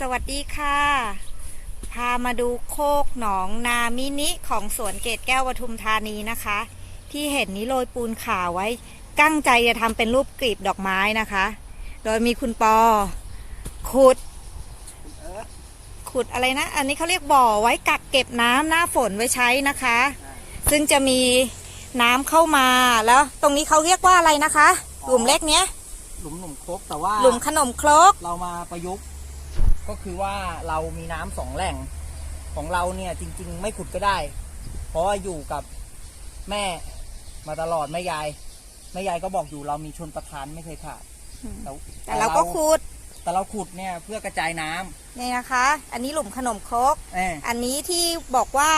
สวัสดีค่ะ พามาดูโคกหนองนามินิของสวนเกตแก้วปทุมธานีนะคะ ที่เห็นนี้โรยปูนขาวไว้ กั้งใจจะทำเป็นรูปกลีบดอกไม้นะคะ โดยมีคุณปอ ขุด ขุดอะไรนะ อันนี้เขาเรียกบ่อไว้กักเก็บน้ำหน้าฝนไว้ใช้นะคะ ซึ่งจะมีน้ำเข้ามาแล้ว ตรงนี้เขาเรียกว่าอะไรนะคะหลุมเล็กเนี้ยหลุมหนุ่มครกแต่ว่าหลุมขนมครกเรามาประยุกต์ ก็คือว่าเรามีน้ำสองแหล่งของเราเนี่ยจริง ๆ ไม่ขุดก็ได้ เพราะว่าอยู่กับแม่มาตลอดแม่ยายแม่ยายก็บอกอยู่เรามีชนประทานไม่เคยขาดอืมแต่แต่เราก็ขุด แต่เราขุดเนี่ยเพื่อกระจายน้ำนี่นะคะ อันนี้หลุมขนมครกเอออันนี้ที่บอกว่า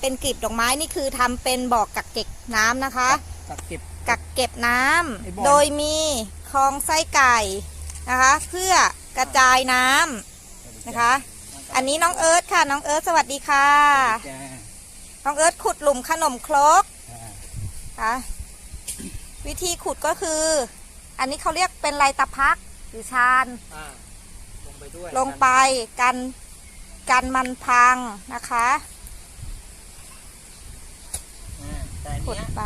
เป็นกลีบดอกไม้นี่คือทำเป็นบ่อกักเก็บน้ำนะคะ กักเก็บกักเก็บน้ไอ้บ่อำโดยมีคลองไส้ไก่นะคะ เพื่อกระจายน้ำ นะคะ อันนี้น้องเอิร์ธค่ะ น้องเอิร์ธสวัสดีค่ะ จ้าน้องเอิร์ธขุดหลุมขนมครกอ่าค่ะ วิธีขุดก็คือ อันนี้เขาเรียกเป็นไรตะพักหรือชาน อ่าลงไปด้วยลงไปกันกันมันพังนะคะ อ่าแต่อันขุดเนี้ยไป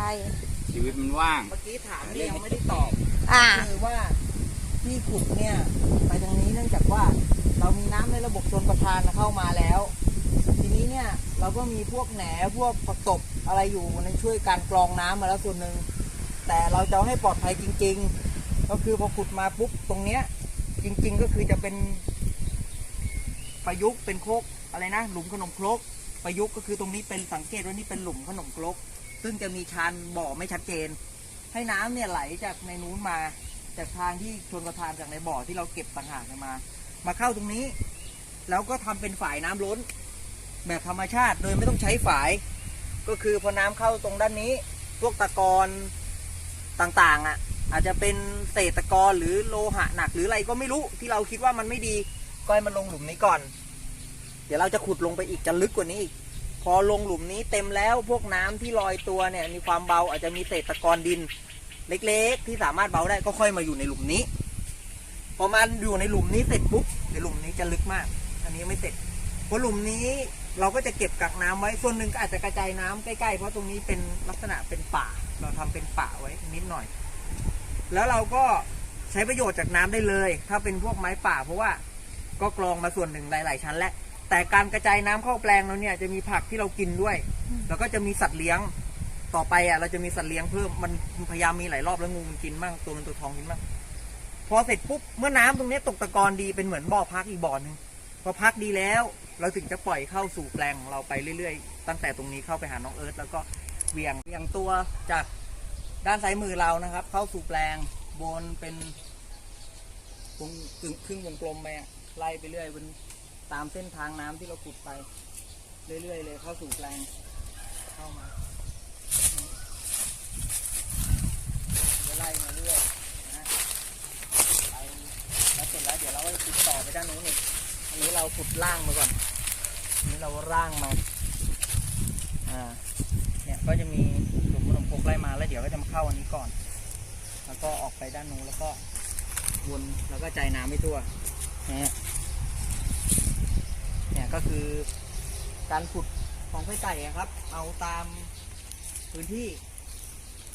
ชีวิตมันว่าง เมื่อกี้ถามนี่ยังไม่ได้ตอบอ่า คือว่า ที่ขุดเนี่ยไปทางนี้เนื่องจากว่าเรามีน้ำในระบบชนประทานเข้ามาแล้ว ทีนี้เนี่ยเราก็มีพวกแหนพวกผักตบอะไรอยู่ในช่วยการกรองน้ำมาแล้วส่วนหนึ่งแต่เราจะให้ปลอดภัยจริง ๆ ก็คือพอขุดมาปุ๊บตรงเนี้ยจริง ๆ ก็คือจะเป็น ประยุกต์เป็นโคกอะไรนะ หลุมขนมครกประยุกต์ก็คือตรงนี้เป็นสังเกตว่านี่เป็นหลุมขนมครกซึ่งจะมีชานบ่อไม่ชัดเจน ให้น้ำเนี่ยไหลจากในนู้นมา จากทางที่ชนประทานจากในบ่อที่เราเก็บต่างหากเนี่ยมา มาเข้าตรงนี้ แล้วก็ทำเป็นฝายน้ำล้น แบบธรรมชาติโดยไม่ต้องใช้ฝาย ก็คือพอน้ำเข้าตรงด้านนี้ พวกตะกอนต่างๆอะ อาจจะเป็นเศษตะกอนหรือโลหะหนักหรืออะไรก็ไม่รู้ที่เราคิดว่ามันไม่ดีก็ให้มันลงหลุมนี้ก่อน เดี๋ยวเราจะขุดลงไปอีกจะลึกกว่านี้อีกพอลงหลุมนี้เต็มแล้วพวกน้ำที่ลอยตัวเนี่ยมีความเบาอาจจะมีเศษตะกอนดิน เล็กๆ ที่สามารถเบาได้ก็ค่อยมาอยู่ในหลุมนี้ พอมันอยู่ในหลุมนี้เสร็จปุ๊บในหลุมนี้จะลึกมาก อันนี้ไม่เสร็จเพราะหลุมนี้เราก็จะเก็บกักน้ำไว้ส่วนหนึ่งก็อาจจะกระจายน้ำใกล้ๆ เพราะตรงนี้เป็นลักษณะเป็นป่า เราทำเป็นป่าไว้นิดหน่อย แล้วเราก็ใช้ประโยชน์จากน้ำได้เลย ถ้าเป็นพวกไม้ป่า เพราะว่าก็กรองมาส่วนหนึ่งหลาย ๆ ชั้นแล้วแต่การกระจายน้ำเข้าแปลงเราเนี่ยจะมีผักที่เรากินด้วย แล้วก็จะมีสัตว์เลี้ยง ต่อไปอะเราจะมีสัตว์เลี้ยงเพิ่มมันพยายามมีหลายรอบแล้วงูมันกินบ้างตัวมันตัวทองกินบ้างพอเสร็จปุ๊บเมื่อน้ำตรงนี้ตกตะกอนดีเป็นเหมือนบ่อพักอีกบ่อหนึ่งพอพักดีแล้ว เราถึงจะปล่อยเข้าสู่แปลงของเราไปเรื่อยๆ ตั้งแต่ตรงนี้เข้าไปหาน้องเอิร์ธแล้วก็เวียงเวียงตัวจากด้านซ้ายมือเรานะครับ เข้าสู่แปลงบนเป็นวงกึ่งครึ่งวงกลมไปไล่ไปเรื่อยบนตามเส้นทางน้ำที่เราขุดไป เรื่อยๆเลยเข้าสู่แปลงเข้ามา จะไล่มาเรื่อยนะฮะไปแล้วเสร็จแล้วเดี๋ยวเราก็จะขุดต่อไปด้านนู้นอีกอันนี้ เราขุดล่างมาก่อนนี้เราร่างมาอ่าเนี่ยก็จะมีหลุมขนมครกไล่มาแล้วเดี๋ยวก็จะมาเข้าอันนี้ก่อน แล้วก็ออกไปด้านนู้นแล้วก็วนแล้วก็ใจน้ำไม่ทั่วเนี่ยเนี่ยก็คือการขุดของไส้ไก่ครับ เอาตามพื้นที่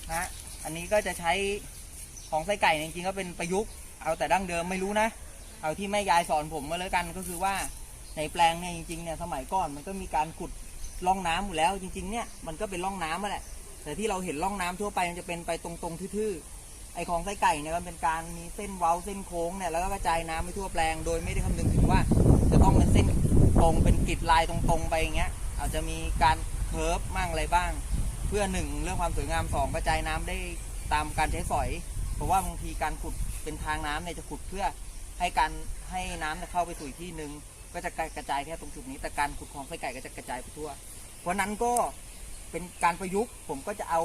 นะฮะอันนี้ก็จะใช้ของไส้ไก่จริงๆก็เป็นประยุกต์ เอาแต่ดั้งเดิมไม่รู้นะ เอาที่แม่ยายสอนผมมาแล้วกันก็คือว่าในแปลงเนี่ยจริงๆเนี่ยสมัยก่อนมันก็มีการขุดร่องน้ำอยู่แล้ว จริง ๆ เนี่ยมันก็เป็นร่องน้ำมาแหละ แต่ที่เราเห็นร่องน้ำทั่วไปมันจะเป็นไปตรงๆทื่อๆไอของไส้ไก่เนี่ยมันเป็นการมีเส้นเว้าเส้นโค้งเนี่ยแล้วก็กระจายน้ำไปทั่วแปลง โดยไม่ได้คำนึงถึงว่า จะต้องเป็นเส้นตรงเป็นกริดลายตรงๆไปอย่างเงี้ย อาจจะมีการเคิร์ฟมั่งอะไรบ้าง เพื่อหนึ่งเรื่องความสวยงามสองกระจายน้ำได้ตามการใช้สอย เพราะว่าบางทีการขุดเป็นทางน้ำเนี่ยจะขุดเพื่อ ให้การให้น้ำเนี่ยเข้าไปสู่อีกที่หนึ่งก็จะกระจายแค่ตรงจุดนี้ แต่การขุดของไส้ไก่ก็จะกระจายไปทั่ว เพราะนั้นก็เป็นการประยุกต์ผมก็จะเอา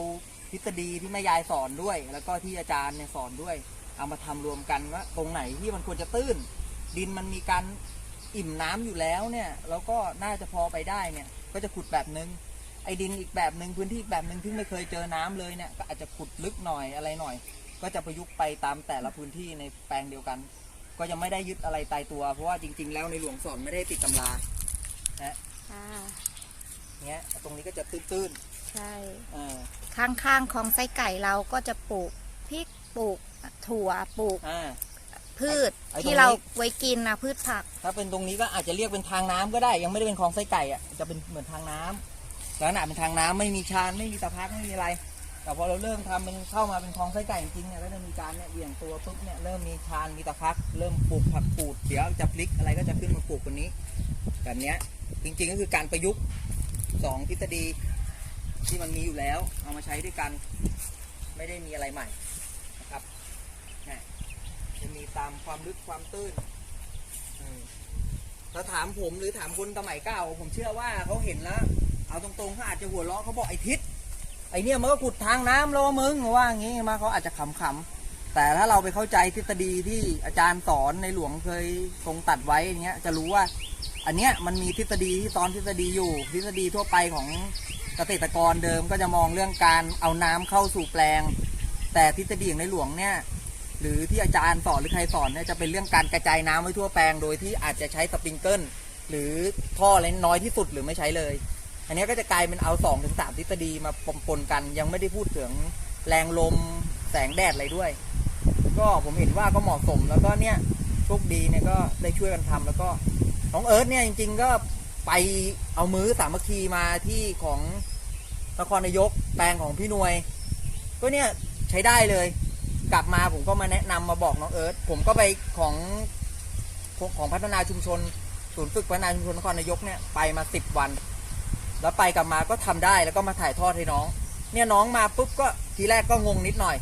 ทฤษฎีที่แม่ยายสอนด้วย แล้วก็ที่อาจารย์เนี่ยสอนด้วย เอามาทำรวมกันว่าตรงไหนที่มันควรจะตื้น ดินมันมีการอิ่มน้ำอยู่แล้วเนี่ยแล้วก็น่าจะพอไปได้เนี่ย ก็จะขุดแบบนึงไอ้ดินอีกแบบหนึ่งพื้นที่แบบหนึ่งที่ไม่เคยเจอน้ำเลยเนี่ยก็อาจจะขุดลึกหน่อยอะไรหน่อย ก็จะประยุกต์ไปตามแต่ละพื้นที่ในแปลงเดียวกัน ก็ยังไม่ได้ยึดอะไรตายตัว เพราะว่าจริง ๆ แล้วในหลวงสอนไม่ได้ติดตำราค่ะเงี้ยตรงนี้ก็จะตื้นใช่ๆเออข้างๆของไส้ไก่เราก็จะปลูกพริกปลูกถั่วปลูกอ่า พืชไอ้ตรงนี้ ที่เราไว้กินนะพืชผักถ้าเป็นตรงนี้ก็อาจจะเรียกเป็นทางน้ำก็ได้ ยังไม่ได้เป็นคลองไส้ไก่อะจะเป็นเหมือนทางน้ำลักษณะเป็นทางน้ำไม่มีชานไม่มีตะพักไม่มีอะไร แต่พอเราเริ่มทำเป็นเข้ามาเป็นคลองไส้ไก่จริงๆเนี่ยก็จะมีการเนี่ยเหวี่ยงตัวปุ๊บเนี่ยเริ่มมีชานมีตะพักเริ่มปลูกผักปูดเดี๋ยวจะพลิกอะไรก็จะขึ้นมาปลูกบนนี้แบบเนี้ยจริงๆก็คือการประยุกต์สองทฤษฎีที่มันมีอยู่แล้ว เอามาใช้ด้วยกันไม่ได้มีอะไรใหม่นะครับจะมีตามความลึกความตื้นอืมถ้าถามผมหรือถามคนสมัยเก่า ผมเชื่อว่าเขาเห็นแล้ว เอาตรงๆเขาอาจจะหัวเราะเขาบอกไอ้ทิศ ไอเนี่ยมันก็ขุดทางน้ำแล้วมึงว่าอย่างงี้มาเขาอาจจะขำๆแต่ถ้าเราไปเข้าใจทฤษฎีที่อาจารย์สอนในหลวงเคยทรงตัดไว้อย่างเงี้ย จะรู้ว่า อันเนี้ยมันมีทฤษฎีที่ตอนทฤษฎีอยู่ ทฤษฎีทั่วไปของเกษตรกรเดิมก็จะมองเรื่องการเอาน้ำเข้าสู่แปลง แต่ทฤษฎีของในหลวงเนี่ย หรือที่อาจารย์สอนหรือใครสอนเนี่ยจะเป็นเรื่องการกระจายน้ำไว้ทั่วแปลง โดยที่อาจจะใช้สปริงเกิลหรือท่ออะไรน้อยที่สุดหรือไม่ใช้เลย อันนี้ก็จะกลายเป็นเอา2อถึงสทฤษฎีมาปนกัน ยังไม่ได้พูดถึงแรงลมแสงแดดอะไรด้วย ก็ผมเห็นว่าก็เหมาะสมแล้วก็เนี่ยโชคดีเนี่ยก็ได้ช่วยกันทำแล้วก็น้องเอิร์ธเนี่ยจริง ๆ ก็ไปเอามือสามัคคีมาที่ของนครนายกแปลงของพี่นวย ก็เนี่ยใช้ได้เลย กลับมาผมก็มาแนะนำมาบอกน้องเอิร์ธผมก็ไปของของพัฒนาชุมชนศูนย์ฝึกพัฒนาชุมชนนครนายกเนี่ยไปมาสิบวัน แล้วไปกลับมาก็ทำได้แล้วก็มาถ่ายทอดให้น้อง เนี่ยน้องมาปุ๊บก็ทีแรกก็งงนิดหน่อย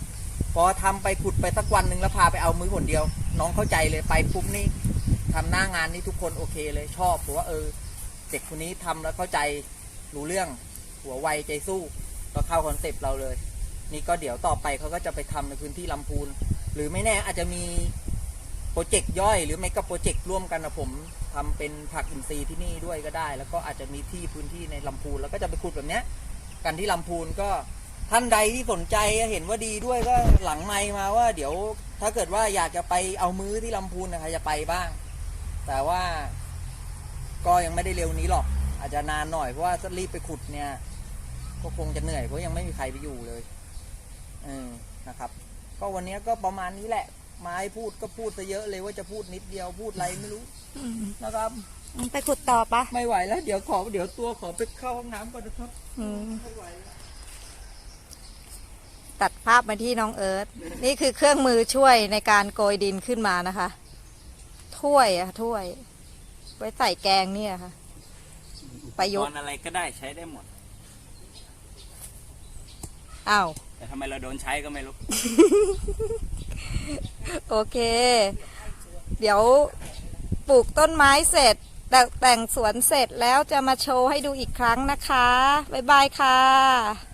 พอทำไปขุดไปสักวันหนึ่งแล้วพาไปเอามือผลเดียว น้องเข้าใจเลยไปปุ๊บนี่ทำหน้างานนี่ทุกคนโอเคเลยชอบผมว่าเออเด็กคนนี้ทำแล้วเข้าใจรู้เรื่องหัวไวใจสู้ก็เข้าคอนเซปต์เราเลย นี่ก็เดี๋ยวต่อไปเขาก็จะไปทำในพื้นที่ลำพูน หรือไม่แน่อาจจะมี รเจกต์ย่อย หรือไม่ก็โปรเจกต์ร่วมกันนะผมทำเป็นผักอินทรีย์ที่นี่ด้วยก็ได้ แล้วก็อาจจะมีที่พื้นที่ในลำพูนแล้วก็จะไปขุดแบบเนี้ยกันที่ลำพูนก็ท่านใดที่สนใจเห็นว่าดีด้วยก็หลังไมมาว่า เดี๋ยวถ้าเกิดว่าอยากจะไปเอามือที่ลำพูนนะใครจะไปบ้าง แต่ว่าก็ยังไม่ได้เร็วนี้หรอก อาจจะนานหน่อยเพราะว่าถ้ารีบไปขุดเนี่ยก็คงจะเหนื่อยเพราะยังไม่มีใครไปอยู่เลยเออนะครับ ก็วันนี้ก็ประมาณนี้แหละ มาให้พูดก็พูดซะเยอะเลยว่าจะพูดนิดเดียวพูดอะไรไม่รู้นะครับไปขุดต่อปะไม่ไหวแล้ว เดี๋ยวขอเดี๋ยวตัวขอไปเข้าห้องน้ำก่อนนะครับอืมไม่ไหวแล้วตัดภาพมาที่น้องเอิร์ธนี่คือเครื่องมือช่วยในการโกยดินขึ้นมานะคะ ถ้วยอะถ้วย ไว้ใส่แกงเนี่ยค่ะ ประยุกต์ตอนอะไรก็ได้ใช้ได้หมดอ้าวแต่ทำไมเราโดนใช้ก็ไม่รู้ โอเค เดี๋ยวปลูกต้นไม้เสร็จแต่แต่งสวนเสร็จแล้วจะมาโชว์ให้ดูอีกครั้งนะคะ บ๊ายบายค่ะ